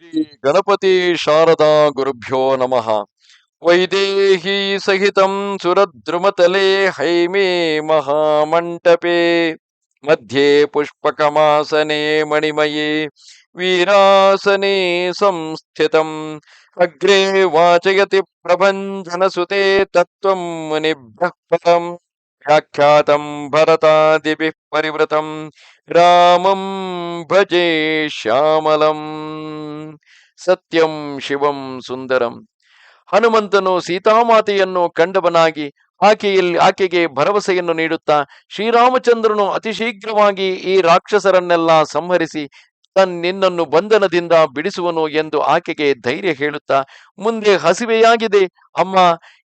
ಶ್ರೀ ಗಣಪತಿ ಶಾರದಾ ಗುರುಭ್ಯೋ ನಮಃ. ವೈದೇಹಿ ಸಹಿತಂ ಸುರದ್ರುಮತಲೆ ಹೈಮೇ ಮಹಾಮಂಟಪೆ. ಮಧ್ಯೆ ಪುಷ್ಪಕಮಾಸನೆ ಮಣಿಮಯೇ. ವೀರಾಸನೆ ಸಂಸ್ಥಿತಂ. ಅಗ್ರೆ ವಾಚಯತಿ ಪ್ರಭಂಜನಸುತೆ ತತ್ವಂ ಮುನಿಭ್ಯಃ ವ್ಯಾಖ್ಯಾತಂ ಭರತಾದಿ ಪರಿವೃತಂ ರಾಮಂ ಭಜೆ ಶ್ಯಾಮಲಂ ಸತ್ಯಂ ಶಿವಂ ಸುಂದರಂ ಹನುಮಂತನು ಸೀತಾಮಾತೆಯನ್ನು ಕಂಡವನಾಗಿ ಆಕೆಯಲ್ಲಿ ಆಕೆಗೆ ಭರವಸೆಯನ್ನು ನೀಡುತ್ತಾ ಶ್ರೀರಾಮಚಂದ್ರನು ಅತಿ ಶೀಘ್ರವಾಗಿ ಈ ರಾಕ್ಷಸರನ್ನೆಲ್ಲ ಸಂಹರಿಸಿ ತನ್ ನಿನ್ನನ್ನು ಬಂಧನದಿಂದ ಬಿಡಿಸುವನು ಎಂದು ಆಕೆಗೆ ಧೈರ್ಯ ಹೇಳುತ್ತಾ, ಮುಂದೆ ಹಸಿವೆಯಾಗಿದೆ. ಅಮ್ಮ,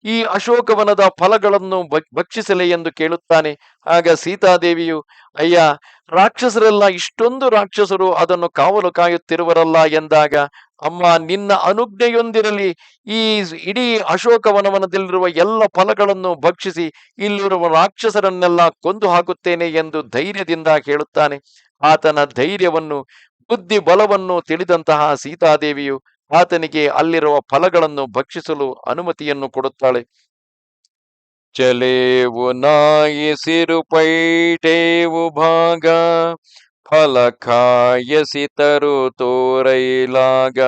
ಈ ಅಶೋಕವನದ ಫಲಗಳನ್ನು ಭಕ್ಷಿಸಲೇ ಎಂದು ಕೇಳುತ್ತಾನೆ. ಆಗ ಸೀತಾದೇವಿಯು, ಅಯ್ಯ, ರಾಕ್ಷಸರೆಲ್ಲ ಇಷ್ಟೊಂದು ರಾಕ್ಷಸರು ಅದನ್ನು ಕಾವಲು ಕಾಯುತ್ತಿರುವರಲ್ಲ ಎಂದಾಗ, ಅಮ್ಮ, ನಿನ್ನ ಅನುಜ್ಞೆಯೊಂದಿರಲಿ. ಈ ಇಡೀ ಅಶೋಕವನವನದಲ್ಲಿರುವ ಎಲ್ಲ ಫಲಗಳನ್ನು ಭಕ್ಷಿಸಿ ಇಲ್ಲಿರುವ ರಾಕ್ಷಸರನ್ನೆಲ್ಲ ಕೊಂದು ಹಾಕುತ್ತೇನೆ ಎಂದು ಧೈರ್ಯದಿಂದ ಹೇಳುತ್ತಾನೆ. ಆತನ ಧೈರ್ಯವನ್ನು ಬುದ್ಧಿ ಬಲವನ್ನು ತಿಳಿದಂತಹ ಸೀತಾದೇವಿಯು ಆತನಿಗೆ ಅಲ್ಲಿರುವ ಫಲಗಳನ್ನು ಭಕ್ಷಿಸಲು ಅನುಮತಿಯನ್ನು ಕೊಡುತ್ತಾಳೆ. ಚಲೇವು ನಾಯಿಸಿರು ಪೈಟೇವು ಭಾಗ, ಫಲ ಕಾಯಸಿ ತರು ತೋರೈಲಾಗ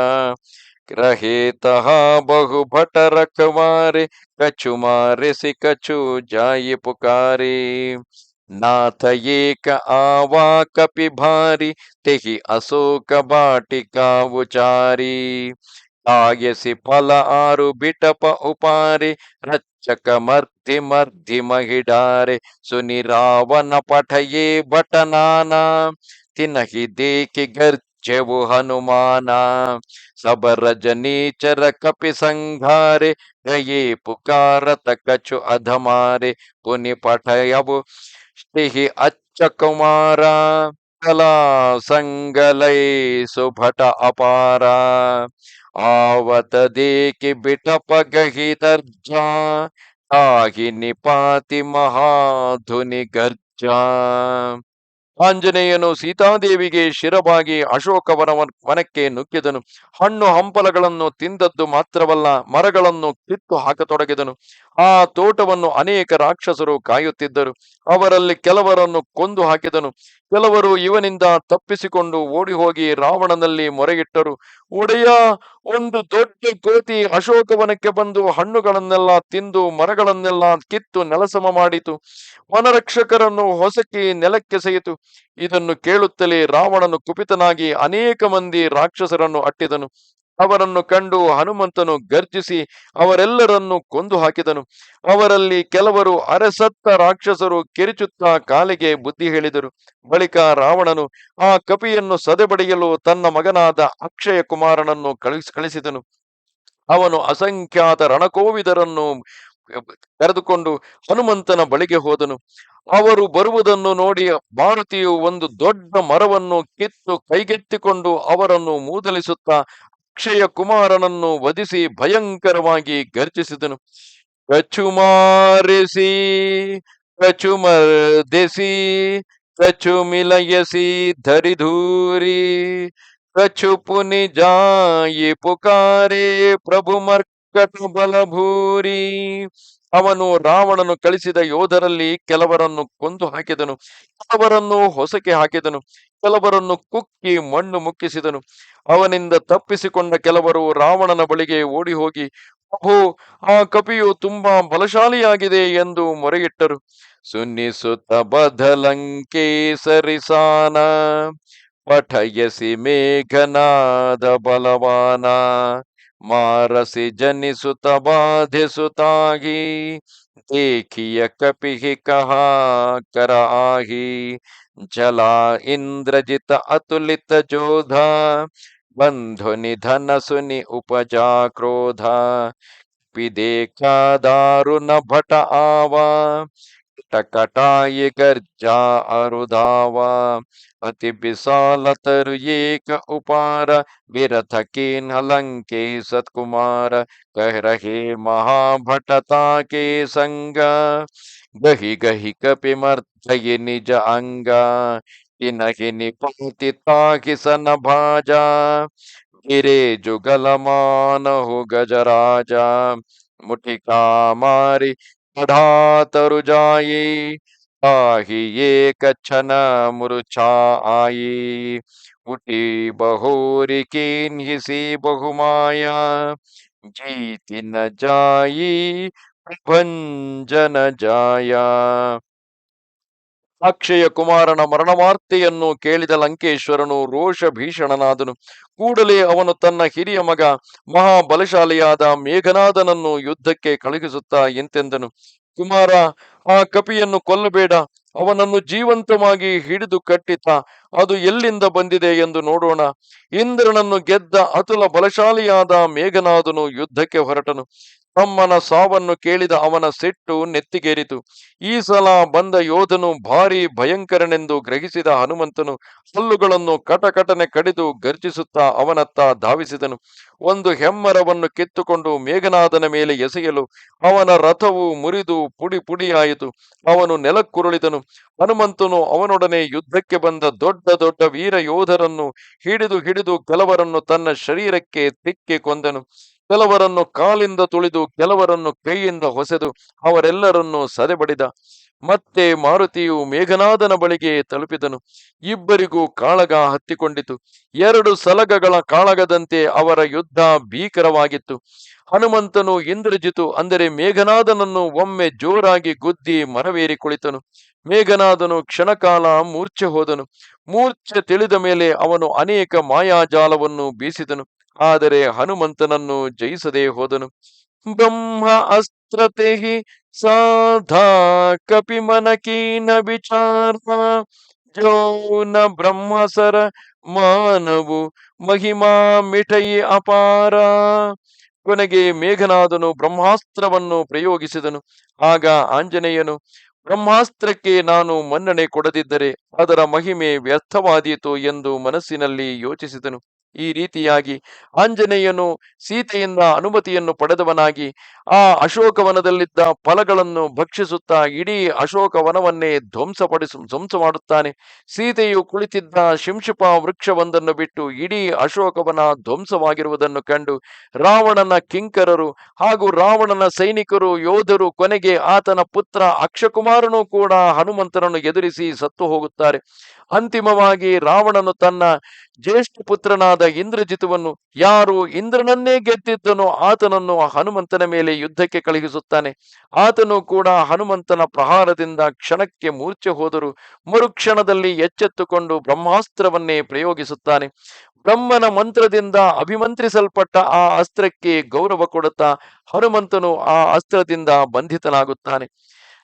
ಗ್ರಹೇತಃ ಬಹು ಭಟರ ಕವಾರಿ ಕಚು ಮಾರಿಸಿ ಕಚು ಜಾಯಿ ಪುಕಾರಿ. नाथ एक आवा कपि भारी, तेहि अशोक बाटिका उचारी कायसि फल आरु बिटप उपारी, रच्चक मर्ति मर्धि महिडारे, सुनि रावण पठये बटनाना तिनहि देखि गर्जवु हनुमाना। सब रजनीचर कपि संघारे, गए पुकारत कछु अधमारे, पुनि पठयव ಅಚ್ಚ ಕುಮಾರ, ಕಲಾ ಸಂಗಲೈ ಸುಭಟ ಅಪಾರ. ಆವತ ದೇಕಿ ಬಿಟಪ ಗಹಿ ದರ್ಜಾ ತಾಹಿ ನಿಪಾತಿ ಮಹಾಧುನಿ ಗರ್ಜಾ. ಆಂಜನೇಯನು ಸೀತಾದೇವಿಗೆ ಶಿರವಾಗಿ ಅಶೋಕವನ ವನಕ್ಕೆ ನುಗ್ಗಿದನು. ಹಣ್ಣು ಹಂಪಲಗಳನ್ನು ತಿಂದದ್ದು ಮಾತ್ರವಲ್ಲ, ಮರಗಳನ್ನು ಕಿತ್ತು ಹಾಕತೊಡಗಿದನು. ಆ ತೋಟವನ್ನು ಅನೇಕ ರಾಕ್ಷಸರು ಕಾಯುತ್ತಿದ್ದರು. ಅವರಲ್ಲಿ ಕೆಲವರನ್ನು ಕೊಂದು ಹಾಕಿದನು. ಕೆಲವರು ಇವನಿಂದ ತಪ್ಪಿಸಿಕೊಂಡು ಓಡಿ ಹೋಗಿ ರಾವಣನಲ್ಲಿ ಮೊರೆಗಿಟ್ಟರು ಒಡೆಯ, ಒಂದು ದೊಡ್ಡ ಕೋತಿ ಅಶೋಕವನಕ್ಕೆ ಬಂದು ಹಣ್ಣುಗಳನ್ನೆಲ್ಲ ತಿಂದು ಮರಗಳನ್ನೆಲ್ಲ ಕಿತ್ತು ನೆಲಸಮ ಮಾಡಿತು. ವನರಕ್ಷಕರನ್ನು ಹೊಸಕಿ ನೆಲಕ್ಕೆಸೆಯಿತು ಇದನ್ನು ಕೇಳುತ್ತಲೇ ರಾವಣನು ಕುಪಿತನಾಗಿ ಅನೇಕ ಮಂದಿ ರಾಕ್ಷಸರನ್ನು ಅಟ್ಟಿದನು. ಅವರನ್ನು ಕಂಡು ಹನುಮಂತನು ಗರ್ಜಿಸಿ ಅವರೆಲ್ಲರನ್ನು ಕೊಂದು ಹಾಕಿದನು ಅವರಲ್ಲಿ ಕೆಲವರು ಅರಸತ್ತ ರಾಕ್ಷಸರು ಕಿರಿಚುತ್ತಾ ಕಾಲಿಗೆ ಬುದ್ಧಿ ಹೇಳಿದರು. ಬಳಿಕ ರಾವಣನು ಆ ಕಪಿಯನ್ನು ಸದೆಬಡಿಯಲು ತನ್ನ ಮಗನಾದ ಅಕ್ಷಯ ಕುಮಾರನನ್ನು ಕಳಿಸಿ, ಕಳಿಸಿದನು. ಅವನು ಅಸಂಖ್ಯಾತ ರಣಕೋವಿದರನ್ನು ಕರೆದುಕೊಂಡು ಹನುಮಂತನ ಬಳಿಗೆ ಹೋದನು. ಅವರು ಬರುವುದನ್ನು ನೋಡಿ ಭಾರತೀಯು ಒಂದು ದೊಡ್ಡ ಮರವನ್ನು ಕಿತ್ತು ಕೈಗೆತ್ತಿಕೊಂಡು ಅವರನ್ನು ಮೂದಲಿಸುತ್ತಾ ಅಕ್ಷಯ ಕುಮಾರನನ್ನು ವಧಿಸಿ ಭಯಂಕರವಾಗಿ ಗರ್ಜಿಸಿದನು. ಕಚುಮಾರಿಸಿ, ಕಚುಮರ್ದಿಸಿ ಕಚು ಮಿಲಯಸಿ ಧರಿಧೂರಿ ಕಚು ಪುನಿ ಜಾಯಿ ಪುಕಾರೆ, ಪ್ರಭು ಮರ್ಕಟ ಬಲಭೂರಿ ಅವನು ರಾವಣನು ಕಳಿಸಿದ ಯೋಧರಲ್ಲಿ ಕೆಲವರನ್ನು ಕೊಂದು ಹಾಕಿದನು, ಕೆಲವರನ್ನು ಹೊಸಕೆ ಹಾಕಿದನು, ಕೆಲವರನ್ನು ಕುಕ್ಕಿ ಮಣ್ಣು ಮುಕ್ಕಿಸಿದನು. ಅವನಿಂದ ತಪ್ಪಿಸಿಕೊಂಡ ಕೆಲವರು ರಾವಣನ ಬಳಿಗೆ ಓಡಿ ಹೋಗಿ ಓಹೋ ಆ ಕಪಿಯು ತುಂಬಾ ಬಲಶಾಲಿಯಾಗಿದೆ ಎಂದು ಮೊರೆಯಿಟ್ಟರು. ಸುನ್ನಿಸುತ್ತ ಬದಲಂಕೆ ಸರಿಸಾನ, ಪಠಯಸಿ ಮೇಘನಾದ ಬಲವಾನ मारसि जनिसुत बाधि सुतागी देखिय कपि कहा कर आही जला इंद्रजित अतुलित जोधा बंधु निधन सुनि उपजा क्रोधा। पिदेखा दारुण भट आवा टकटायिगर्जा अरुधावा। अति विशाल तरु एक उपार, विरथ के नलंके सत्कुमार, कह रहे महाभटता के संग। गही गहि कपिमर्थय निज अंगा, तिनहि निपातिता किसन भाजा। गिरे जुगलमान हो गजराजा, मुठिका मारी तरुजाये आहि ये छन मूर्छा आई उठी बहोरी हिसी बहुमाया। जीति न जाई भंजन जाया। ಅಕ್ಷಯ ಕುಮಾರನ ಮರಣವಾರ್ತೆಯನ್ನು ಕೇಳಿದ ಲಂಕೇಶ್ವರನು ರೋಷ ಭೀಷಣನಾದನು ಕೂಡಲೇ ಅವನು ತನ್ನ ಹಿರಿಯ ಮಗ, ಮಹಾಬಲಶಾಲಿಯಾದ ಮೇಘನಾದನನ್ನು ಯುದ್ಧಕ್ಕೆ ಕಳುಹಿಸುತ್ತಾ ಎಂತೆಂದನು. ಕುಮಾರ, ಆ ಕಪಿಯನ್ನು ಕೊಲ್ಲಬೇಡ. ಅವನನ್ನು ಜೀವಂತವಾಗಿ ಹಿಡಿದು ಕಟ್ಟಿತ. ಅದು ಎಲ್ಲಿಂದ ಬಂದಿದೆ ಎಂದು ನೋಡೋಣ. ಇಂದ್ರನನ್ನು ಗೆದ್ದ ಅತುಲ ಬಲಶಾಲಿಯಾದ ಮೇಘನಾದನು ಯುದ್ಧಕ್ಕೆ ಹೊರಟನು. ತಮ್ಮನ ಸಾವನ್ನು ಕೇಳಿದ ಅವನ ಸಿಟ್ಟು ನೆತ್ತಿಗೇರಿತು. ಈ ಸಲ ಬಂದ ಯೋಧನು ಭಾರಿ ಭಯಂಕರನೆಂದು ಗ್ರಹಿಸಿದ ಹನುಮಂತನು ಹಲ್ಲುಗಳನ್ನು ಕಟಕಟನೆ ಕಡಿದು ಗರ್ಜಿಸುತ್ತಾ ಅವನತ್ತ ಧಾವಿಸಿದನು. ಒಂದು ಹೆಮ್ಮರವನ್ನು ಕಿತ್ತುಕೊಂಡು ಮೇಘನಾದನ ಮೇಲೆ ಎಸೆಯಲು ಅವನ ರಥವು ಮುರಿದು ಪುಡಿ ಪುಡಿಯಾಯಿತು. ಅವನು ನೆಲಕ್ಕುರುಳಿದನು. ಹನುಮಂತನು ಅವನೊಡನೆ ಯುದ್ಧಕ್ಕೆ ಬಂದ ದೊಡ್ಡ ದೊಡ್ಡ ವೀರ ಯೋಧರನ್ನು ಹಿಡಿದು ಹಿಡಿದು ಕೆಲವರನ್ನು ತನ್ನ ಶರೀರಕ್ಕೆ ತಿಕ್ಕಿ ಕೊಂದನು. ಕೆಲವರನ್ನು ಕಾಲಿಂದ ತುಳಿದು, ಕೆಲವರನ್ನು ಕೈಯಿಂದ ಹೊಸೆದು, ಅವರೆಲ್ಲರನ್ನು ಸದೆಬಡಿದ. ಮತ್ತೆ ಮಾರುತಿಯು ಮೇಘನಾದನ ಬಳಿಗೆ ತಲುಪಿದನು. ಇಬ್ಬರಿಗೂ ಕಾಳಗ ಹತ್ತಿಕೊಂಡಿತು. ಎರಡು ಸಲಗಗಳ ಕಾಳಗದಂತೆ ಅವರ ಯುದ್ಧ ಭೀಕರವಾಗಿತ್ತು. ಹನುಮಂತನು ಇಂದ್ರಜಿತು ಅಂದರೆ ಮೇಘನಾದನನ್ನು ಒಮ್ಮೆ ಜೋರಾಗಿ ಗುದ್ದಿ ಮರವೇರಿ ಕುಳಿತನು. ಮೇಘನಾದನು ಕ್ಷಣಕಾಲ ಮೂರ್ಛೆ ಹೋದನು. ಮೂರ್ಛೆ ತಿಳಿದ ಮೇಲೆ ಅವನು ಅನೇಕ ಮಾಯಾಜಾಲವನ್ನು ಬೀಸಿದನು. ಆದರೆ ಹನುಮಂತನನ್ನು ಜಯಿಸದೆ ಹೋದನು. ಬ್ರಹ್ಮ ಅಸ್ತ್ರತೆ ಸಾಧಾ ಕಪಿಮನಕೀನ ವಿಚಾರ ಜೌನ ಬ್ರಹ್ಮಸರ ಮಾನವು ಮಹಿಮಾ ಮಿಠಯಿ ಅಪಾರ. ಕೊನೆಗೆ ಮೇಘನಾದನು ಬ್ರಹ್ಮಾಸ್ತ್ರವನ್ನು ಪ್ರಯೋಗಿಸಿದನು. ಆಗ ಆಂಜನೇಯನು, ಬ್ರಹ್ಮಾಸ್ತ್ರಕ್ಕೆ ನಾನು ಮನ್ನಣೆ ಕೊಡದಿದ್ದರೆ ಅದರ ಮಹಿಮೆ ವ್ಯರ್ಥವಾದೀತು ಎಂದು ಮನಸ್ಸಿನಲ್ಲಿ ಯೋಚಿಸಿದನು. ಈ ರೀತಿಯಾಗಿ ಆಂಜನೇಯನು ಸೀತೆಯಿಂದ ಅನುಮತಿಯನ್ನು ಪಡೆದವನಾಗಿ ಆ ಅಶೋಕವನದಲ್ಲಿದ್ದ ಫಲಗಳನ್ನು ಭಕ್ಷಿಸುತ್ತಾ ಇಡೀ ಅಶೋಕವನವನ್ನೇ ಧ್ವಂಸಪಡಿಸ ಧ್ವಂಸ ಮಾಡುತ್ತಾನೆ ಸೀತೆಯು ಕುಳಿತಿದ್ದ ಶಿಂಶುಪ ವೃಕ್ಷವೊಂದನ್ನು ಬಿಟ್ಟು ಇಡೀ ಅಶೋಕವನ ಧ್ವಂಸವಾಗಿರುವುದನ್ನು ಕಂಡು ರಾವಣನ ಕಿಂಕರರು ಹಾಗೂ ರಾವಣನ ಸೈನಿಕರು, ಯೋಧರು ಕೊನೆಗೆ ಆತನ ಪುತ್ರ ಅಕ್ಷಕುಮಾರನು ಕೂಡ ಹನುಮಂತನನ್ನು ಎದುರಿಸಿ ಸತ್ತು ಹೋಗುತ್ತಾರೆ. ಅಂತಿಮವಾಗಿ ರಾವಣನು ತನ್ನ ಜ್ಯೇಷ್ಠ ಪುತ್ರನಾದ ಇಂದ್ರಜಿತುವನ್ನು, ಯಾರು ಇಂದ್ರನನ್ನೇ ಗೆದ್ದಿದ್ದನೋ ಆತನನ್ನು ಹನುಮಂತನ ಮೇಲೆ ಯುದ್ಧಕ್ಕೆ ಕಳುಹಿಸುತ್ತಾನೆ. ಆತನು ಕೂಡ ಹನುಮಂತನ ಪ್ರಹಾರದಿಂದ ಕ್ಷಣಕ್ಕೆ ಮೂರ್ಛೆ ಹೋದರೂ ಮರುಕ್ಷಣದಲ್ಲಿ ಎಚ್ಚೆತ್ತುಕೊಂಡು ಬ್ರಹ್ಮಾಸ್ತ್ರವನ್ನೇ ಪ್ರಯೋಗಿಸುತ್ತಾನೆ. ಬ್ರಹ್ಮನ ಮಂತ್ರದಿಂದ ಅಭಿಮಂತ್ರಿಸಲ್ಪಟ್ಟ ಆ ಅಸ್ತ್ರಕ್ಕೆ ಗೌರವ ಕೊಡುತ್ತಾ ಹನುಮಂತನು ಆ ಅಸ್ತ್ರದಿಂದ ಬಂಧಿತನಾಗುತ್ತಾನೆ.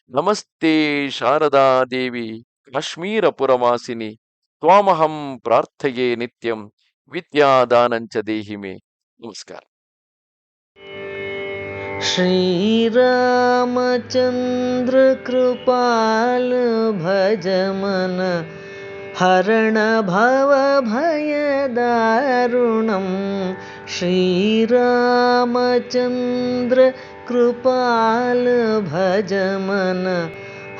ನಮಸ್ತೆ ಶಾರದಾ ದೇವಿ. श्मीरपुरमासिनि त्वामहं प्रार्थये नित्यं विद्यादानञ्च देहि मे। नमस्कारीरामचन्द्रकृपालभजम हरण भवभयदारुणं श्रीरामचन्द्रकृपाल भजमन